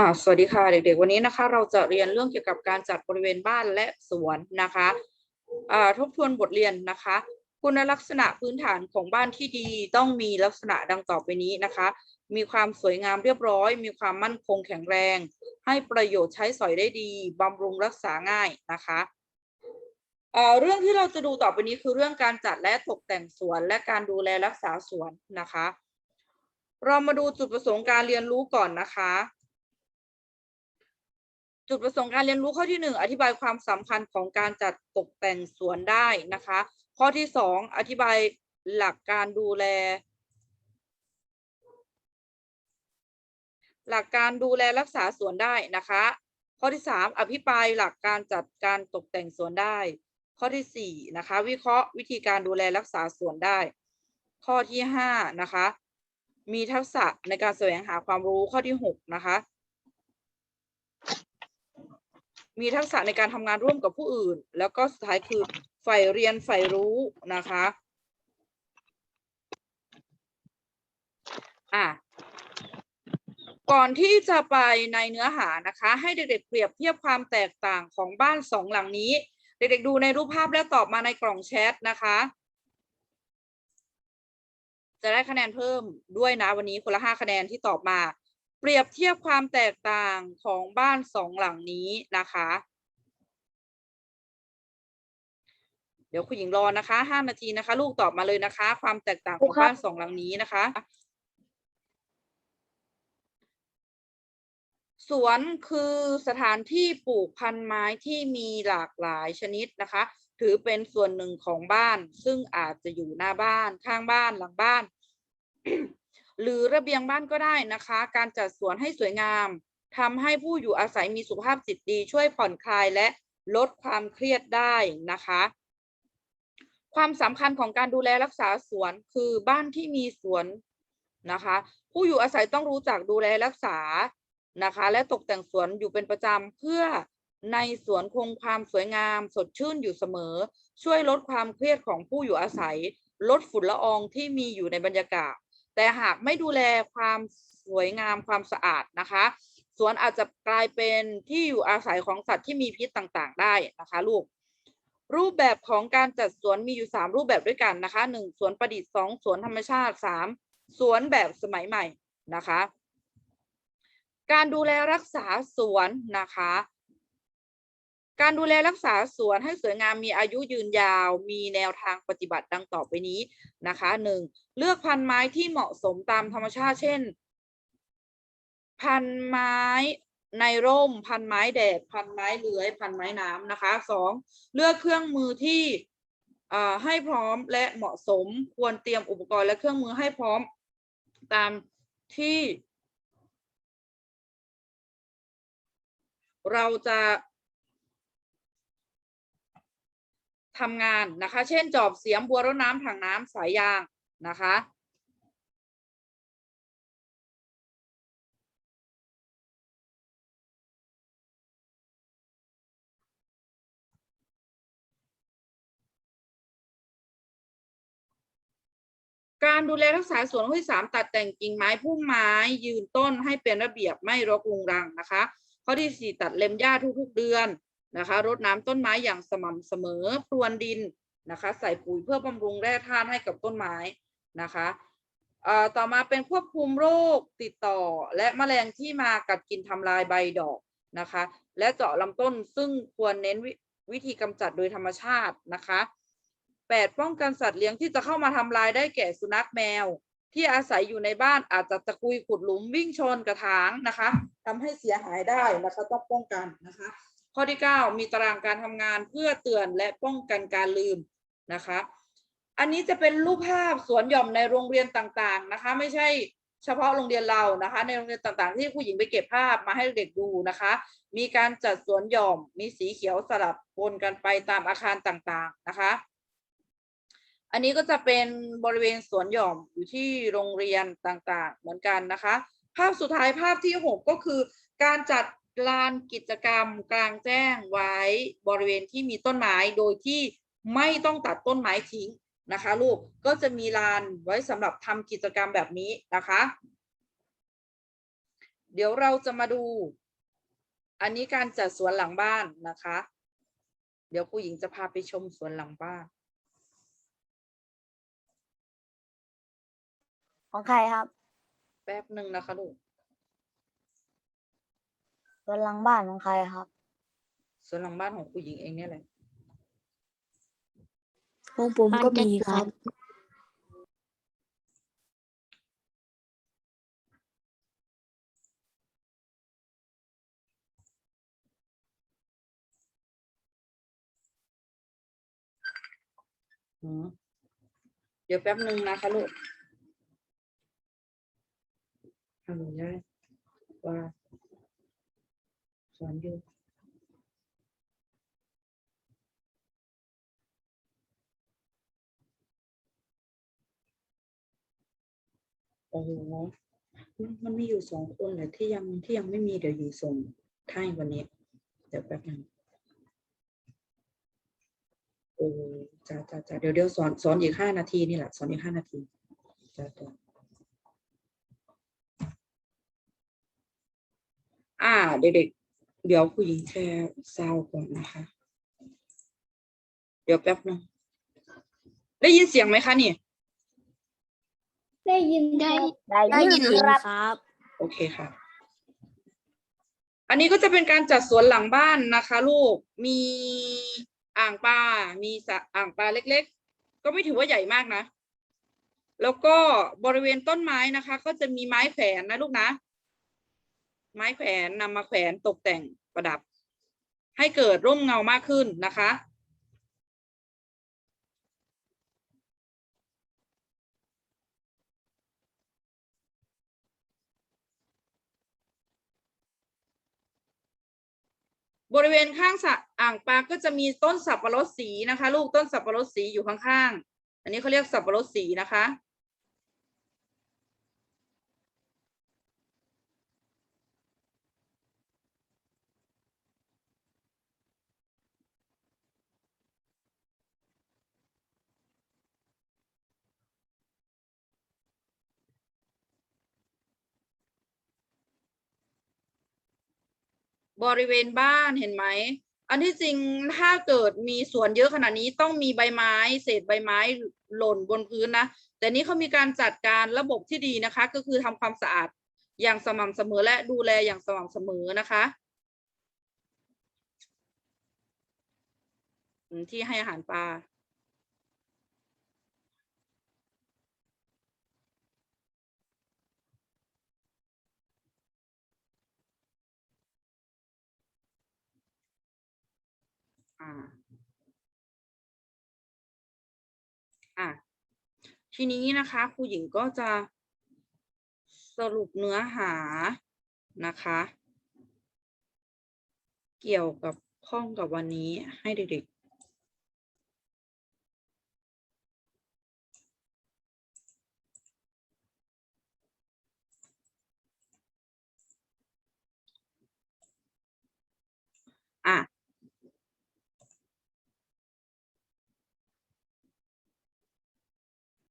อ่าสวัสดีค่ะเด็กๆ วันนี้นะคะ เราจะเรียนเรื่องเกี่ยวกับการจัดบริเวณบ้านและสวนนะคะอ่าทบทวนบทเรียนนะคะ คุณลักษณะพื้นฐานของบ้านที่ดีต้องมีลักษณะดังต่อไปนี้นะคะ มีความสวยงามเรียบร้อย มีความมั่นคงแข็งแรง ให้ประโยชน์ใช้สอยได้ดีบำรุงรักษาง่ายนะคะเอ่อเรื่องที่เราจะดูต่อไปนี้คือเรื่องการจัดและตกแต่งสวน และการดูแลรักษาสวนนะคะ เรามาดูจุดประสงค์การเรียนรู้ก่อนนะคะ จุดประสงค์การเรียนรู้ข้อที่หนึ่งอธิบายความสำคัญของการจัดตกแต่งสวนได้นะคะ ข้อที่สองอธิบายหลักการดูแล หลักการดูแลรักษาสวนได้นะคะ ข้อที่สามอภิปรายหลักการจัดการตกแต่งสวนได้ ข้อที่สี่นะคะ วิเคราะห์วิธีการดูแลรักษาสวนได้ ข้อที่ห้านะคะ มีทักษะในการแสวงหาความรู้ข้อที่หกนะคะ มีทักษะในการทำงานร่วมกับผู้อื่น แล้วก็สุดท้ายคือใฝ่เรียนใฝ่รู้นะคะอะก่อนที่จะไปในเนื้อหานะคะ ให้เด็กๆเปรียบเทียบความแตกต่างของบ้านสองหลังนี้ เด็กๆดูในรูปภาพแล้วตอบมาในกล่องแชทนะคะ จะได้คะแนนเพิ่มด้วยนะวันนี้คนละห้าคะแนนที่ตอบมา เปรียบเทียบความแตกต่างของบ้านสองหลังนี้นะคะ เดี๋ยวคุณหญิงรอนะคะห้านาทีนะคะ ลูกตอบมาเลยนะคะ ความแตกต่างของบ้านสองหลังนี้นะคะ สวนคือสถานที่ปลูกพันธุ์ไม้ที่มีหลากหลายชนิดนะคะ ถือเป็นส่วนหนึ่งของบ้าน ซึ่งอาจจะอยู่หน้าบ้านข้างบ้านหลังบ้าน หรือระเบียงบ้านก็ได้นะคะ การจัดสวนให้สวยงามทำให้ผู้อยู่อาศัยมีสุขภาพจิตดี ช่วยผ่อนคลายและลดความเครียดได้นะคะ ความสำคัญของการดูแลรักษาสวนคือบ้านที่มีสวนนะคะ ผู้อยู่อาศัยต้องรู้จักดูแลรักษานะคะ และตกแต่งสวนอยู่เป็นประจำเพื่อในสวนคงความสวยงาม สดชื่นอยู่เสมอ ช่วยลดความเครียดของผู้อยู่อาศัย ลดฝุ่นละอองที่มีอยู่ในบรรยากาศ แต่หากไม่ดูแลความสวยงามความสะอาดนะคะสวนอาจจะกลายเป็นที่อยู่อาศัยของสัตว์ที่มีพิษต่างๆ ได้นะคะลูกรูปแบบของการจัดสวนมีอยู่ 3 รูปแบบด้วยกันนะคะหนึ่งสวนประดิษฐ์สองสวนธรรมชาติสามสวนแบบสมัยใหม่นะคะ การดูแลรักษาสวนนะคะ การดูแลรักษาสวนให้สวยงามมีอายุยืนยาว มีแนวทางปฏิบัติดังต่อไปนี้นะคะหนึ่งเลือกพันธุ์ไม้ที่เหมาะสมตามธรรมชาติ เช่น พันธุ์ไม้ในร่ม พันไม้แดด พันไม้เลื้อย พันไม้น้ำนะคะสองเลือกเครื่องมือที่อ่าให้พร้อมและเหมาะสมควรเตรียมอุปกรณ์และเครื่องมือให้พร้อมตามที่ เราจะ ทำงานนะคะ เช่นจอบเสียมบัวรดน้ำถังน้ำสายยางนะคะการดูแลรักษาสวนข้อที่สามตัดแต่งกิ่งไม้พุ่มไม้ยืนต้นให้เป็นระเบียบไม่รกรุงรังนะคะ ข้อที่สี่ตัดเล็มหญ้าทุกๆเดือน นะคะรดน้ำต้นไม้อย่างสม่ำเสมอพรวนดินนะคะ ใส่ปุ๋ยเพื่อบำรุงแร่ธาตุให้กับต้นไม้นะคะต่อมาเป็นควบคุมโรคติดต่อ และแมลงที่มากัดกินทำลายใบดอกนะคะ และเจาะลำต้นซึ่งควรเน้นววิธีกำจัดโดยธรรมชาตินะคะแปดป้องกันสัตว์เลี้ยงที่จะเข้ามาทำลายได้แก่สุนัขแมว ที่อาศัยอยู่ในบ้านอาจจะตะกุยขุดหลุมวิ่งชนกระถางนะคะทำให้เสียหายได้นะคะต้องป้องกันนะคะ ข้อที่ 9 มีตารางการทำงานเพื่อเตือนและป้องกันการลืมนะคะ อันนี้จะเป็นรูปภาพสวนหย่อมในโรงเรียนต่างๆนะคะ ไม่ใช่เฉพาะโรงเรียนเรานะคะ ในโรงเรียนต่างๆ ที่ผู้หญิงไปเก็บภาพมาให้เด็กดูนะคะ มีการจัดสวนหย่อม มีสีเขียวสลับปนกันไปตามอาคารต่างๆนะคะ อันนี้ก็จะเป็นบริเวณสวนหย่อมอยู่ที่โรงเรียนต่างๆ เหมือนกันนะคะ ภาพสุดท้ายภาพที่ 6 ก็คือการจัด ลานกิจกรรมกลางแจ้งไว้บริเวณที่มีต้นไม้โดยที่ไม่ต้องตัดต้นไม้ทิ้งนะคะลูกก็จะมีลานไว้สำหรับทำกิจกรรมแบบนี้นะคะ เดี๋ยวเราจะมาดู อันนี้การจัดสวนหลังบ้านนะคะ เดี๋ยวครูหญิงจะพาไปชมสวนหลังบ้านของใครครับ แป๊บหนึ่งนะคะลูก สวนหลังบ้านของใครครับสวนหลังบ้านของครูหญิงเองเนี่ยแหละของผมก็มีครับ อืมเดี๋ยวแป๊บหนึ่งนะคะลูกฮัลโหลยายว่า สอนอยู่โอ้โหมันมีอยู่สองคนแหละที่ยังที่ยังไม่มีเดี๋ยวอยู่ส่งให้วันนี้ เดี๋ยวแป๊บนึงโอ้จ้าจ้าจ้าเดี๋ยวเดี๋ยวสอนสอนอีกห้านาทีนี่แหละสอนอีกห้านาทีจ้าจ้าอ่าเด็ก เดี๋ยวผู้หญิงแชร์ซาวก่อนนะคะ เดี๋ยวแป๊บนึงได้ยินเสียงไหมคะนี่ ได้ยินได้ได้ได้ยินครับครับ โอเคค่ะ อันนี้ก็จะเป็นการจัดสวนหลังบ้านนะคะ ลูก มีอ่างปลา มีสระอ่างปลาเล็ก ๆ ก็ไม่ถือว่าใหญ่มากนะ แล้วก็บริเวณต้นไม้นะคะ ก็จะมีไม้แขวนนะลูกนะ ไม้แขวนนำมาแขวนตกแต่งประดับ ให้เกิดร่มเงามากขึ้นนะคะ บริเวณข้างสะอ่างปลาก็จะมีต้นสับปะรดสีนะคะ ลูกต้นสับปะรดสีอยู่ข้างๆ อันนี้เขาเรียกสับปะรดสีนะคะ บริเวณบ้านเห็นไหม อันที่จริงถ้าเกิดมีสวนเยอะขนาดนี้ต้องมีใบไม้ เศษใบไม้หล่นบนพื้นนะ แต่นี้เขามีการจัดการระบบที่ดีนะคะ ก็คือทำความสะอาดอย่างสม่ำเสมอและดูแลอย่างสม่ำเสมอนะคะที่ให้อาหารปลา อะทีนี้นะคะครูหญิงก็จะสรุปเนื้อหานะคะ เกี่ยวกับข้องกับวันนี้ให้เด็กๆ